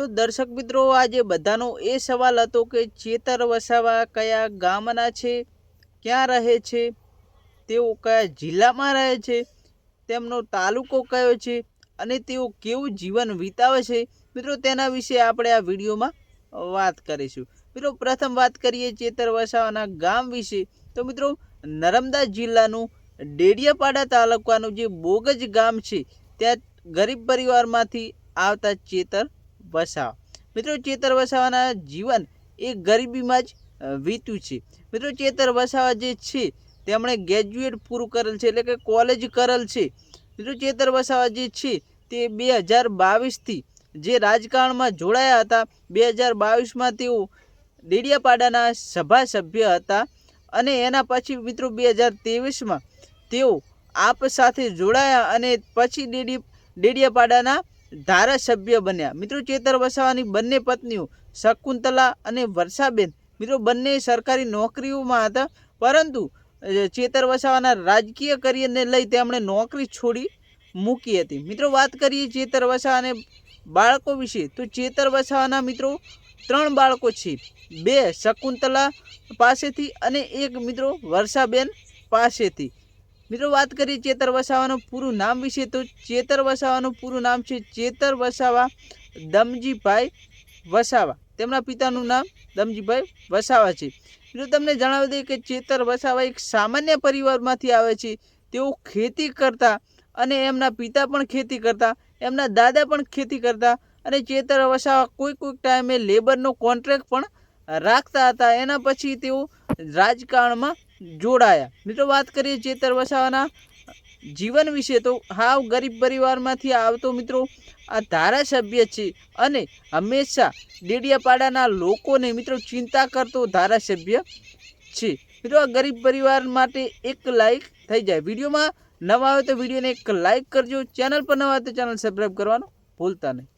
તો દર્શક મિત્રો, આજે બધાનો એ સવાલ હતો કે ચેતર વસાવા કયા ગામના છે? ક્યાં રહે છે? તેઓ કયા જિલ્લામાં રહે છે? તેમનો તાલુકો કયો છે? અને તેઓ કેવું જીવન વિતાવે છે? મિત્રો, તેના વિશે આપણે આ વિડીયોમાં વાત કરીશું. મિત્રો, પ્રથમ વાત કરીએ ચેતર વસાવાના ગામ વિશે. તો મિત્રો, નર્મદા જિલ્લાનું ડેડિયાપાડા તાલુકાનું જે બોગજ ગામ છે, ત્યાં ગરીબ પરિવારમાંથી આવતા ચેતર વસાવા. મિત્રો ચેતર વસાવાના જીવન એ ગરીબીમાં જ વીત્યું છે. મિત્રો ચેતર વસાવા જે છે, તેમણે ગ્રેજ્યુએટ પૂરું કરેલ છે, એટલે કે કોલેજ કરેલ છે. મિત્રો ચેતર વસાવા જે છે, તે બે હજાર બાવીસથી જે રાજકારણમાં જોડાયા હતા, બે હજાર બાવીસમાં તેઓ ડેડિયાપાડાના સભાસભ્ય હતા અને એના પછી મિત્રો બે હજાર ત્રેવીસમાં તેઓ આપ સાથે જોડાયા અને પછી ડેડી, ડેડિયાપાડાના ધારાસભ્ય બન્યા. મિત્રો, ચેતર વસાવાની બંને પત્નીઓ, શકુંતલા અને વર્ષાબેન, મિત્રો, બંને સરકારી નોકરીઓમાં હતા. પરંતુ ચેતર વસાવાના રાજકીય કરિયરને લઈ તેમણે નોકરી છોડી મૂકી હતી. મિત્રો, વાત કરીએ ચેતર વસાવાને બાળકો વિશે, તો ચેતર વસાવાના મિત્રો, ત્રણ બાળકો છે. બે શકુંતલા પાસેથી અને એક, મિત્રો, વર્ષાબેન પાસેથી. મિત્રો વાત કરીએ ચેતર વસાવાનું પૂરું નામ વિશે, તો ચેતર વસાવાનું પૂરું નામ છે ચેતર વસાવા દમજીભાઈ વસાવા. તેમના પિતાનું નામ દમજીભાઈ વસાવા છે. મિત્રો તમને જણાવી દઈએ કે ચેતર વસાવા એક સામાન્ય પરિવારમાંથી આવે છે. તેઓ ખેતી કરતા અને એમના પિતા પણ ખેતી કરતા, એમના દાદા પણ ખેતી કરતા અને ચેતર વસાવા કોઈ કોઈક ટાઈમે લેબરનો કોન્ટ્રાક્ટ પણ રાખતા હતા. એના પછી તેઓ રાજકારણમાં જોડાયા. મિત્રો, વાત કરીએ ચેતર વસાવાના જીવન વિશે, તો હાવ ગરીબ પરિવારમાંથી આવતો મિત્રો, આ ધારાસભ્ય છે અને હંમેશા ડેડિયાપાડાના લોકોને મિત્રો ચિંતા કરતો ધારાસભ્ય છે. મિત્રો, આ ગરીબ પરિવાર માટે એક લાઈક થઈ જાય. વિડીયોમાં નવા આવે તો વિડીયોને એક લાઈક કરજો. ચેનલ પર નવા આવે તો ચેનલ સબસ્ક્રાઈબ કરવાનું ભૂલતા નહીં.